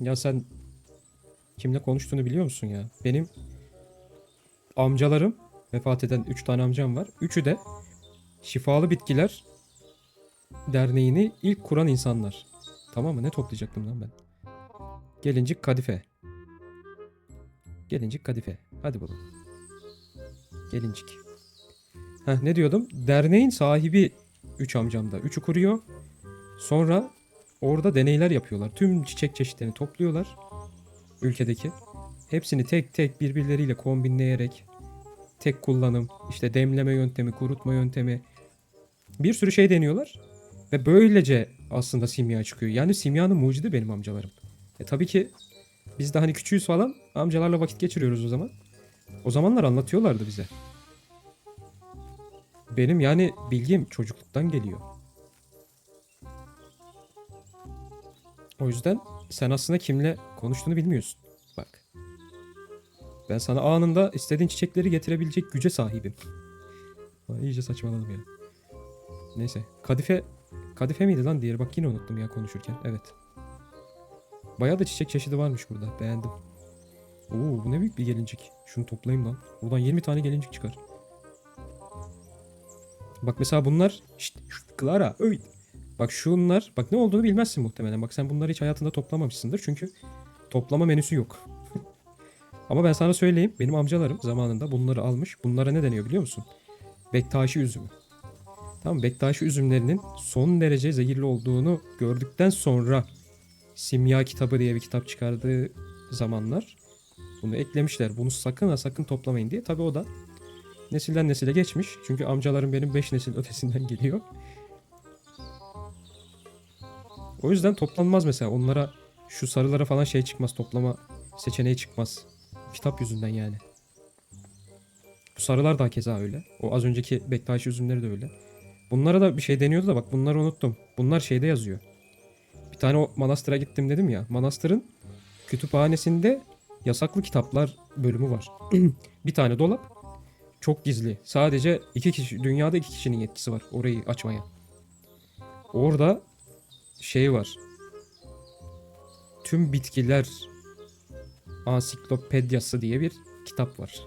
Ya sen kimle konuştuğunu biliyor musun ya? Benim amcalarım, vefat eden 3 tane amcam var. Üçü de Şifalı Bitkiler Derneği'ni ilk kuran insanlar. Tamam mı? Ne toplayacaktım lan ben? Gelincik Kadife. Gelincik Kadife. Hadi bakalım. Gelincik. Heh, ne diyordum? Derneğin sahibi 3 amcam da. Üçü kuruyor. Sonra orada deneyler yapıyorlar. Tüm çiçek çeşitlerini topluyorlar. Ülkedeki. Hepsini tek tek birbirleriyle kombinleyerek tek kullanım, işte demleme yöntemi, kurutma yöntemi bir sürü şey deniyorlar. Ve böylece aslında simya çıkıyor. Yani simyanın mucidi benim amcalarım. E tabii ki biz de hani küçüğüz falan amcalarla vakit geçiriyoruz o zaman. O zamanlar anlatıyorlardı bize. Benim yani bilgim çocukluktan geliyor. O yüzden sen aslında kimle konuştuğunu bilmiyorsun. Bak. Ben sana anında istediğin çiçekleri getirebilecek güce sahibim. İyice saçmaladım ya. Neyse. Kadife Kadife miydi lan diğeri? Bak yine unuttum ya konuşurken. Evet. Bayağı da çiçek çeşidi varmış burada. Beğendim. Oo bu ne büyük bir gelincik. Şunu toplayayım lan. Buradan 20 tane gelincik çıkar. Bak mesela bunlar şşt, şşt, Clara öy. Bak şunlar bak ne olduğunu bilmezsin muhtemelen. Bak sen bunları hiç hayatında toplamamışsındır çünkü toplama menüsü yok. Ama ben sana söyleyeyim benim amcalarım zamanında bunları almış. Bunlara ne deniyor biliyor musun? Bektaşi üzümü. Tamam Bektaşi üzümlerinin son derece zehirli olduğunu gördükten sonra Simya kitabı diye bir kitap çıkardığı zamanlar bunu eklemişler. Bunu sakın ha sakın toplamayın diye. Tabi o da nesilden nesile geçmiş. Çünkü amcalarım benim 5 nesil ötesinden geliyor. O yüzden toplanmaz mesela. Onlara şu sarılara falan şey çıkmaz. Toplama seçeneği çıkmaz. Kitap yüzünden yani. Bu sarılar da keza öyle. O az önceki Bektaşi üzümleri de öyle. Bunlara da bir şey deniyordu da bak bunları unuttum. Bunlar şeyde yazıyor. Bir tane o manastıra gittim dedim ya. Manastırın kütüphanesinde yasaklı kitaplar bölümü var. bir tane dolap. Çok gizli. Sadece iki kişi, dünyada iki kişinin yetkisi var orayı açmaya. Orada şey var. Tüm bitkiler ansiklopedyası diye bir kitap var.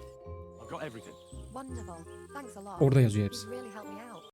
Orada yazıyor hepsi.